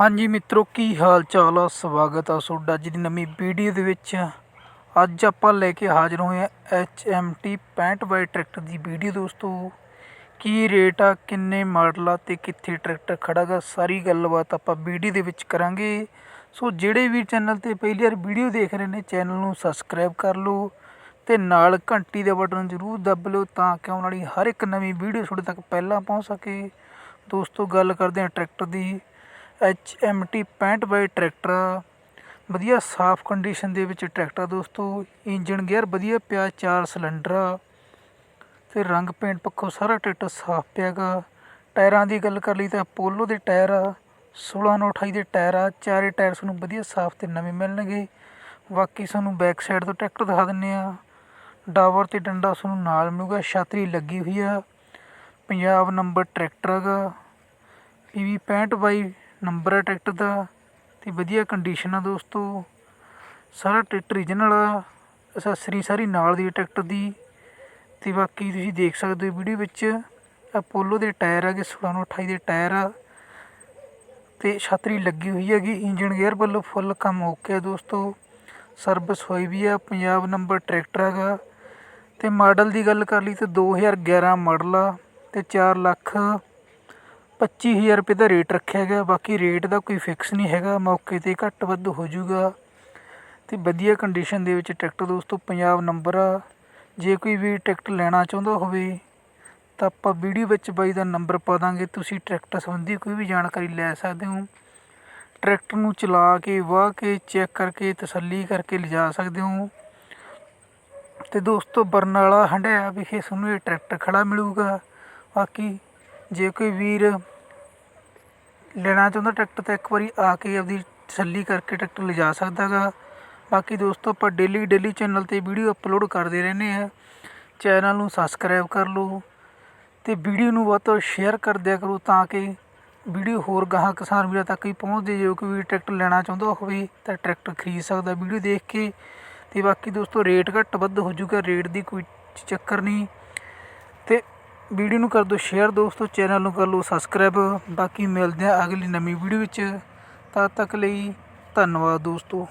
ਹਾਂਜੀ ਮਿੱਤਰੋ, ਕੀ ਹਾਲ ਚਾਲ ਆ? ਸਵਾਗਤ ਆ ਤੁਹਾਡਾ ਅੱਜ ਦੀ ਨਵੀਂ ਵੀਡੀਓ ਦੇ ਵਿੱਚ। ਅੱਜ ਆਪਾਂ ਲੈ ਕੇ ਹਾਜ਼ਰ ਹੋਏ ਆ HMT 65 ਟਰੈਕਟਰ ਦੀ ਵੀਡੀਓ ਦੋਸਤੋ। ਕੀ ਰੇਟ ਆ, ਕਿੰਨੇ ਮਾਡਲ ਆ ਤੇ ਕਿੱਥੇ ਟਰੈਕਟਰ ਖੜਾਗਾ ਸਾਰੀ ਗੱਲਬਾਤ ਆਪਾਂ ਵੀਡੀਓ ਦੇ ਵਿੱਚ ਕਰਾਂਗੇ। ਸੋ ਜਿਹੜੇ ਵੀ ਚੈਨਲ ਤੇ ਪਹਿਲੀ ਵਾਰ ਵੀਡੀਓ ਦੇਖ ਰਹੇ ਨੇ, ਚੈਨਲ ਨੂੰ ਸਬਸਕ੍ਰਾਈਬ ਕਰ ਲਓ ਤੇ ਨਾਲ ਘੰਟੀ ਦਾ ਬਟਨ ਜ਼ਰੂਰ ਦੱਬ ਲਓ ਤਾਂ ਕਿ ਆਉਣ ਵਾਲੀ ਹਰ ਇੱਕ ਨਵੀਂ ਵੀਡੀਓ ਤੁਹਾਡੇ ਤੱਕ ਪਹਿਲਾਂ ਪਹੁੰਚ ਸਕੇ। ਦੋਸਤੋ, ਗੱਲ ਕਰਦੇ ਹਾਂ ਟਰੈਕਟਰ ਦੀ। ਐਚ ਐਮ ਟੀ 65 ਬਾਈ ਟਰੈਕਟਰ ਆ। ਵਧੀਆ ਸਾਫ਼ ਕੰਡੀਸ਼ਨ ਦੇ ਵਿੱਚ ਟਰੈਕਟਰ ਦੋਸਤੋ। ਇੰਜਨ ਗੇਅਰ ਵਧੀਆ ਪਿਆ, ਚਾਰ ਸਿਲੰਡਰ ਆ। ਅਤੇ ਰੰਗ ਪੇਂਟ ਪੱਖੋਂ ਸਾਰਾ ਟਰੈਕਟਰ ਸਾਫ਼ ਪਿਆ ਗਾ। ਟਾਇਰਾਂ ਦੀ ਗੱਲ ਕਰ ਲਈ ਤਾਂ ਪੋਲੋ ਦੇ ਟਾਇਰ ਆ 16 ਨੌ 28 ਦੇ ਟਾਇਰ ਆ। ਚਾਰੇ ਟਾਇਰ ਤੁਹਾਨੂੰ ਵਧੀਆ ਸਾਫ਼ ਅਤੇ ਨਵੇਂ ਮਿਲਣਗੇ। ਬਾਕੀ ਤੁਹਾਨੂੰ ਬੈਕ ਸਾਈਡ ਤੋਂ ਟਰੈਕਟਰ ਦਿਖਾ ਦਿੰਨੇ ਆ। ਡਾਵਰ ਤੇ ਡੰਡਾ ਤੁਹਾਨੂੰ ਨਾਲ ਮਿਲੂਗਾ, ਛਾਤਰੀ ਲੱਗੀ ਹੋਈ ਆ। ਪੰਜਾਬ ਨੰਬਰ ਟਰੈਕਟਰ ਹੈਗਾ ਪੀਵੀ 65 ਬਾਈ ਨੰਬਰ ਹੈ ਟਰੈਕਟਰ ਦਾ ਅਤੇ ਵਧੀਆ ਕੰਡੀਸ਼ਨ ਆ ਦੋਸਤੋ। ਸਾਰਾ ਟਰੈਕਟਰ ਰੀਜਨਲ ਆ। ਅਸੈਸਰੀ ਸਾਰੀ ਨਾਲ ਦੀ ਹੈ ਟਰੈਕਟਰ ਦੀ। ਅਤੇ ਬਾਕੀ ਤੁਸੀਂ ਦੇਖ ਸਕਦੇ ਹੋ ਵੀਡੀਓ ਵਿੱਚ ਅਪੋਲੋ ਦੇ ਟਾਇਰ ਹੈਗੇ 16 ਨੂੰ 28 ਦੇ ਟਾਇਰ ਆ। ਤੇ ਛਤਰੀ ਲੱਗੀ ਹੋਈ ਹੈਗੀ ਇੰਜਨ ਗੇਅਰ ਵੱਲੋਂ ਫੁੱਲ ਕੰਮ ਓਕੇ ਆ ਦੋਸਤੋ। ਸਰਵਿਸ ਹੋਈ ਵੀ ਆ ਪੰਜਾਬ ਨੰਬਰ ਟਰੈਕਟਰ ਹੈਗਾ। ਤੇ ਮਾਡਲ ਦੀ ਗੱਲ ਕਰ ਲਈ ਤੇ 2011 ਮਾਡਲ ਆ, ਤੇ 4 ਲੱਖ ਪੱਚੀ ਹਜ਼ਾਰ ਰੁਪਏ ਦਾ ਰੇਟ ਰੱਖਿਆ ਗਿਆ, ਬਾਕੀ ਰੇਟ ਦਾ ਕੋਈ ਫਿਕਸ ਨਹੀਂ ਹੈਗਾ, ਮੌਕੇ ਤੇ ਘੱਟ ਵੱਧ ਹੋ ਜੂਗਾ ਅਤੇ ਵਧੀਆ ਕੰਡੀਸ਼ਨ ਦੇ ਵਿੱਚ ਟਰੈਕਟਰ ਦੋਸਤੋ, ਪੰਜਾਬ ਨੰਬਰ ਆ। ਜੇ ਕੋਈ ਵੀ ਟਰੈਕਟਰ ਲੈਣਾ ਚਾਹੁੰਦਾ ਹੋਵੇ, ਤਾਂ ਆਪਾਂ ਵੀਡੀਓ ਵਿੱਚ ਬਾਈ ਦਾ ਨੰਬਰ ਪਾ ਦਾਂਗੇ। ਤੁਸੀਂ ਟਰੈਕਟਰ ਸੰਬੰਧੀ ਕੋਈ ਵੀ ਜਾਣਕਾਰੀ ਲੈ ਸਕਦੇ ਹੋ। ਟਰੈਕਟਰ ਨੂੰ ਚਲਾ ਕੇ, ਵਾਹ ਕੇ ਚੈੱਕ ਕਰਕੇ, ਤਸੱਲੀ ਕਰਕੇ ਲਿਜਾ ਸਕਦੇ ਹੋ। ਤੇ ਦੋਸਤੋ, ਬਰਨਾਲਾ ਹੰਡਿਆ ਵਿਖੇ ਤੁਹਾਨੂੰ ਇਹ ਟਰੈਕਟਰ ਖੜਾ ਮਿਲੂਗਾ। ਬਾਕੀ ਜੇ ਕੋਈ ਵੀਰ ਲੈਣਾ ਚਾਹੁੰਦਾ ਟਰੈਕਟਰ ਤਾਂ ਇੱਕ ਵਾਰੀ ਆ ਕੇ ਆਪਦੀ ਤਸੱਲੀ ਕਰਕੇ ਟਰੈਕਟਰ ਲਿਜਾ ਸਕਦਾ ਗਾ। ਬਾਕੀ ਦੋਸਤੋ, ਆਪਾਂ ਡੇਲੀ ਡੇਲੀ ਚੈਨਲ ਤੇ ਵੀਡੀਓ ਅਪਲੋਡ ਕਰਦੇ ਰਹਿੰਦੇ ਆ ਚੈਨਲ ਨੂੰ ਸਬਸਕ੍ਰਾਈਬ ਕਰ ਲਓ ਤੇ ਵੀਡੀਓ ਨੂੰ ਵੱਧ ਤੋਂ ਸ਼ੇਅਰ ਕਰ ਦਿਆ ਕਰੋ ਤਾਂ ਕਿ ਵੀਡੀਓ ਹੋਰ ਗਾਹਾਂ ਕਿਸਾਨ ਵੀਰਾਂ ਤੱਕ ਹੀ ਪਹੁੰਚਦੇ। ਜੇ ਕੋਈ ਵੀ ਟਰੈਕਟਰ ਲੈਣਾ ਚਾਹੁੰਦਾ ਹੋਵੇ ਤਾਂ ਟਰੈਕਟਰ ਖਰੀਦ ਸਕਦਾ ਵੀਡੀਓ ਦੇਖ ਕੇ। ਤੇ ਬਾਕੀ ਦੋਸਤੋ ਰੇਟ ਘੱਟ ਵੱਧ ਹੋ ਜਾਊਗਾ ਰੇਟ ਦੀ ਕੋਈ ਚੱਕਰ ਨਹੀਂ। ਤੇ ਵੀਡੀਓ ਨੂੰ ਕਰ ਦਿਓ ਸ਼ੇਅਰ ਦੋਸਤੋ, ਚੈਨਲ ਨੂੰ ਕਰ ਲਓ ਸਬਸਕ੍ਰਾਈਬ। ਬਾਕੀ ਮਿਲਦੇ ਆ ਅਗਲੀ ਨਵੀਂ ਵੀਡੀਓ ਵਿੱਚ। ਤਦ ਤੱਕ ਲਈ ਧੰਨਵਾਦ ਦੋਸਤੋ।